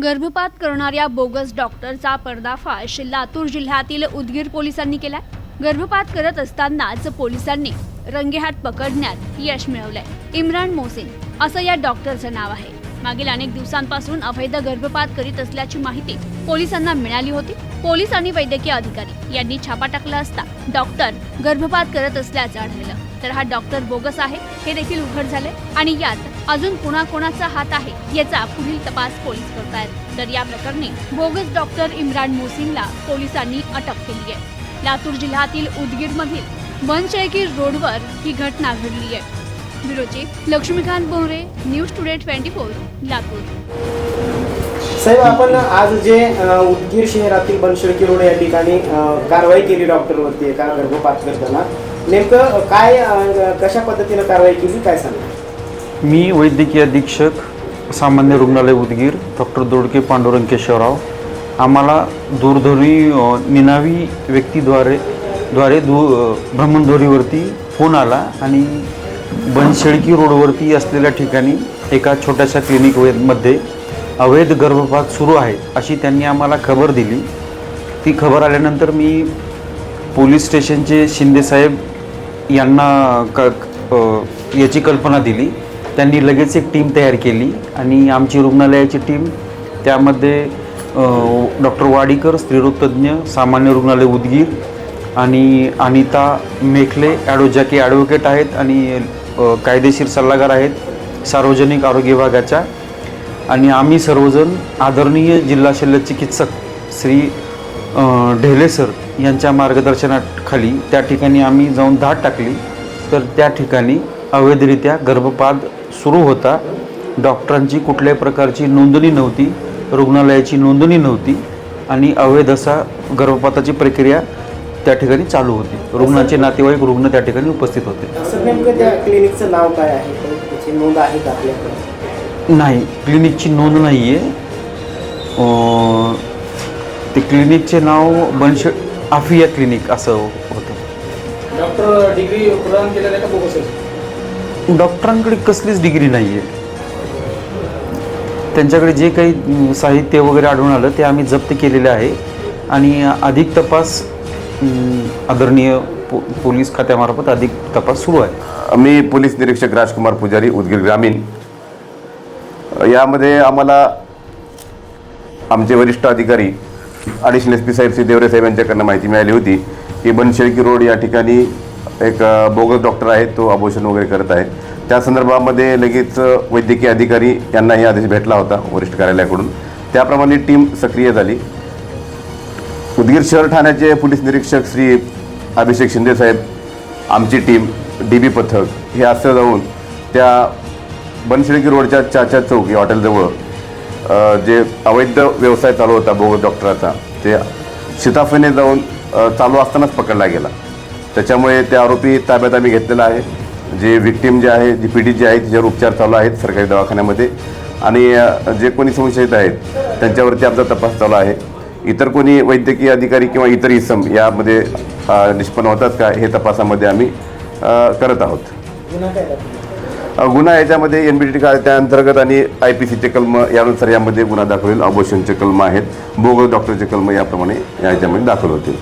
गर्भपात करणाऱ्या बोगस डॉक्टरचा पर्दाफाश लातूर जिल्ह्यातील उदगीर पोलिसांनी केलाय. गर्भपात करत असतानाच पोलिसांनी रंगेहात पकडण्यात यश मिळवलंय. इम्रान मोसेन असं या डॉक्टरचं नाव आहे. मागील अनेक दिवसांपासून अवैध गर्भपात करीत असल्याची माहिती पोलिसांना मिळाली होती. पोलीस आणि वैद्यकीय अधिकारी यांनी छापा टाकला असता डॉक्टर गर्भपात करत असल्याचं आढळलं. तर हा डॉक्टर बोगस आहे. हे देखील उघड झाले आणि यात अजून कोणाकोणाचा हात आहे याचा पुढील तपास पोलीस करतायत तर या प्रकरणी बोगस डॉक्टर इम्रान मोसिनला पोलिसांनी अटक केली आहे. लातूर जिल्ह्यातील उदगीरमधील बनशेळकी रोडवर ही घटना घडली आहे. ब्युरोचे Laxmikant Bohare news today twenty four Latur. साहेब आपण आज जे उदगीर शहरातील बनशेळकी रोड या ठिकाणी कारवाई केली डॉक्टरवरती एका गर्भपात करताना नेमकं काय कशा पद्धतीनं कारवाई केली काय सांगा मी वैद्यकीय अधीक्षक सामान्य रुग्णालय उदगीर डॉक्टर दोडके पांडुरंग केशवराव आम्हाला दूरध्वनी अ, निनावी व्यक्तीद्वारे द्वारे दू अ, भ्रमणध्वनीवरती फोन आला आणि बनशेळकी रोडवरती असलेल्या ठिकाणी एका छोट्याशा क्लिनिकमध्ये अवैध गर्भपात सुरू आहे अशी त्यांनी आम्हाला खबर दिली. ती खबर आल्यानंतर मी पोलीस स्टेशनचे शिंदेसाहेब यांना क याची कल्पना दिली. त्यांनी लगेच एक टीम तयार केली आणि आमची रुग्णालयाची टीम त्यामध्ये डॉक्टर वाडीकर स्त्रीरोगतज्ञ सामान्य रुग्णालय उदगीर आणि अनिता मेखले ॲडो ज्या की ॲडव्होकेट आहेत आणि कायदेशीर सल्लागार आहेत सार्वजनिक आरोग्य विभागाच्या. आणि आम्ही सर्वजण आदरणीय जिल्हा शल्य चिकित्सक श्री ढेले सर यांच्या मार्गदर्शनाखाली त्या ठिकाणी आम्ही जाऊन धाड टाकली. तर त्या ठिकाणी अवैधरित्या गर्भपात सुरू होता. डॉक्टरांची कुठल्याही प्रकारची नोंदणी नव्हती. रुग्णालयाची नोंदणी नव्हती. आणि अवैध असा गर्भपाताची प्रक्रिया त्या ठिकाणी चालू होती. रुग्णाचे नातेवाईक रुग्ण त्या ठिकाणी उपस्थित होते. नेमकं त्या क्लिनिकचं नाव काय आहे? नोंद आहे का आपल्याकडे? नाही क्लिनिकची नोंद नाही आहे ते क्लिनिकचे नाव बनशे आफिया क्लिनिक असं होतं. डॉक्टर डिग्री प्रदान का डॉक्टरांकडे कसलीच डिग्री नाही आहे त्यांच्याकडे जे काही साहित्य वगैरे आढळून आलं ते आम्ही जप्त केलेले आहे. आणि अधिक तपास आदरणीय पो पोलीस खात्यामार्फत अधिक तपास सुरू आहे. मी पोलीस निरीक्षक राजकुमार पुजारी उदगीर ग्रामीण. यामध्ये आम्हाला आमचे वरिष्ठ अधिकारी अडिशनल एस पी साहेब श्री देवरे साहेब यांच्याकडनं माहिती मिळाली होती की बनशेळकी रोड या ठिकाणी एक बोगस डॉक्टर आहे तो अबोशन वगैरे करत आहे त्या संदर्भामध्ये लगेच वैद्यकीय अधिकारी यांनाही आदेश भेटला होता वरिष्ठ कार्यालयाकडून. त्याप्रमाणे टीम सक्रिय झाली. उदगीर शहर ठाण्याचे पोलीस निरीक्षक श्री अभिषेक शिंदे साहेब आमची टीम डी बी पथक हे असं जाऊन त्या बनशिळकी रोडच्या चाचा चौक या हॉटेलजवळ जे अवैध व्यवसाय चालू होता बोगस डॉक्टराचा ते शिताफेने जाऊन चालू असतानाच पकडला गेला. त्याच्यामुळे ते आरोपी ताब्यात आम्ही घेतलेला आहे. जे विक्टीम जे आहे जी पीडित जे आहे तिच्यावर उपचार चालू आहेत सरकारी दवाखान्यामध्ये आणि जे कोणी संशयित आहेत त्यांच्यावरती आमचा तपास चालू आहे. इतर कोणी वैद्यकीय अधिकारी किंवा इतर इसम यामध्ये निष्पन्न होतात का हे तपासामध्ये आम्ही करत आहोत. गुन्हा याच्यामध्ये एन बी टी त्या अंतर्गत आणि आय पी सीचे कलम यानुसार यामध्ये गुन्हा दाखल होईल. अबोशनचे कलम आहेत. बोगस डॉक्टरचे कलम याप्रमाणे याच्यामध्ये दाखल होतील.